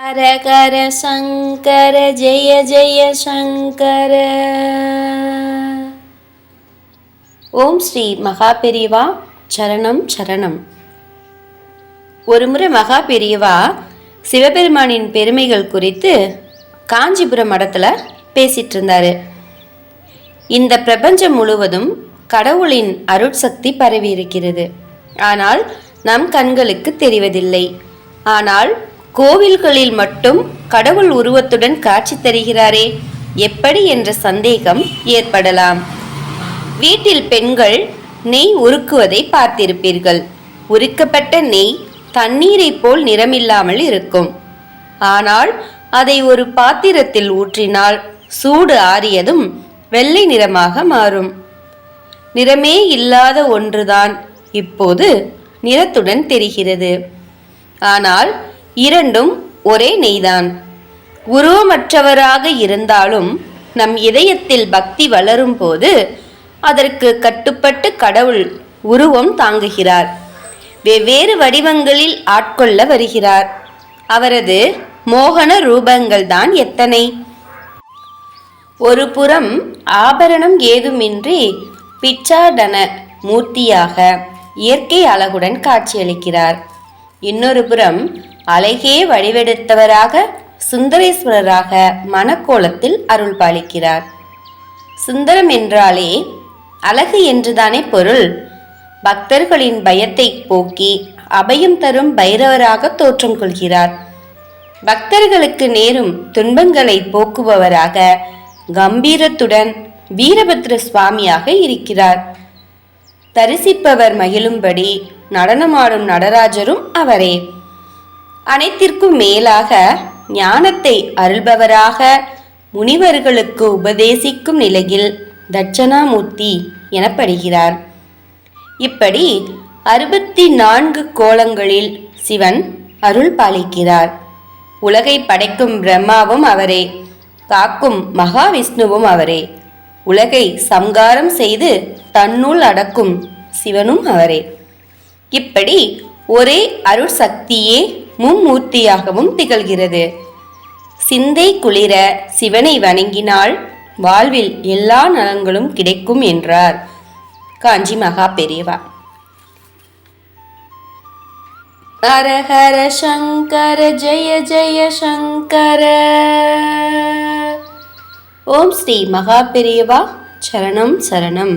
ஹரஹர சங்கர ஜெய ஜெய சங்கர ஓம் ஸ்ரீ மகா பெரியவா சரணம் சரணம் ஒருமுறை மகா பெரியவா சிவபெருமானின் பெருமைகள் குறித்து காஞ்சிபுரம் மடத்தில் பேசிட்டு இருந்தாரு இந்த பிரபஞ்சம் முழுவதும் கடவுளின் அருட்சக்தி பரவி இருக்கிறது ஆனால் நம் கண்களுக்கு தெரிவதில்லை. ஆனால் கோவில்களில் மட்டும் கடவுள் உருவத்துடன் காட்சி தருகிறாரே? எப்படி என்ற சந்தேகம் ஏற்படலாம். வீட்டில் பெண்கள் நெய் உருக்குவதை பார்த்திருப்பீர்கள். உருக்கப்பட்ட நெய் தண்ணீரைப் போல் நிறமில்லாமல் இருக்கும். ஆனால் அதை ஒரு பாத்திரத்தில் ஊற்றினால் சூடு ஆறியதும் வெள்ளை நிறமாக மாறும். நிறமே இல்லாத ஒன்றுதான் இப்போது நிறத்துடன் தெரிகிறது. ஆனால் இரண்டும் ஒரே நெய்தான். உருவமற்றவராக இருந்தாலும் நம் இதயத்தில் பக்தி வளரும் போது அதற்கு கட்டுப்பட்டு கடவுள் உருவம் தாங்குகிறார். வெவ்வேறு வடிவங்களில் ஆட்கொள்ள வருகிறார். அவரது மோகன ரூபங்கள் தான் எத்தனை? ஒரு புறம் ஆபரணம் ஏதுமின்றி பிச்சாடன மூர்த்தியாக இயற்கை அழகுடன் காட்சியளிக்கிறார். இன்னொரு புறம் அழகே வடிவெடுத்தவராக சுந்தரேஸ்வரராக மணக்கோலத்தில் அருள் பாலிக்கிறார் சுந்தரம் என்றாலே அழகு என்றுதானே பொருள். பக்தர்களின் பயத்தை போக்கி அபயம் தரும் பைரவராக தோற்றம் கொள்கிறார். பக்தர்களுக்கு நேரும் துன்பங்களை போக்குபவராக கம்பீரத்துடன் வீரபத்ர சுவாமியாக இருக்கிறார். தரிசிப்பவர் மகிழும்படி நடனமாடும் நடராஜரும் அவரே. அனைத்திற்கும் மேலாக ஞானத்தை அருள்பவராக முனிவர்களுக்கு உபதேசிக்கும் நிலையில் தட்சணாமூர்த்தி எனப்படுகிறார். இப்படி அறுபத்தி நான்கு கோலங்களில் சிவன் அருள் பாலிக்கிறார். உலகை படைக்கும் பிரம்மாவும் அவரே காக்கும் மகாவிஷ்ணுவும் அவரே. உலகை சம்காரம் செய்து தன்னுள் அடக்கும் சிவனும் அவரே. இப்படி ஒரே அருள் சக்தியே மும்மூர்த்தியாகவும் திகழ்கிறது. சிந்தை குளிர சிவனை வணங்கினால் வாழ்வில் எல்லா நலங்களும் கிடைக்கும் என்றார் காஞ்சி மகா பெரியவா. ஹர ஹர சங்கர ஜெய ஜெய சங்கர. ஓம் ஸ்ரீ மகா பெரியவா சரணம் சரணம்.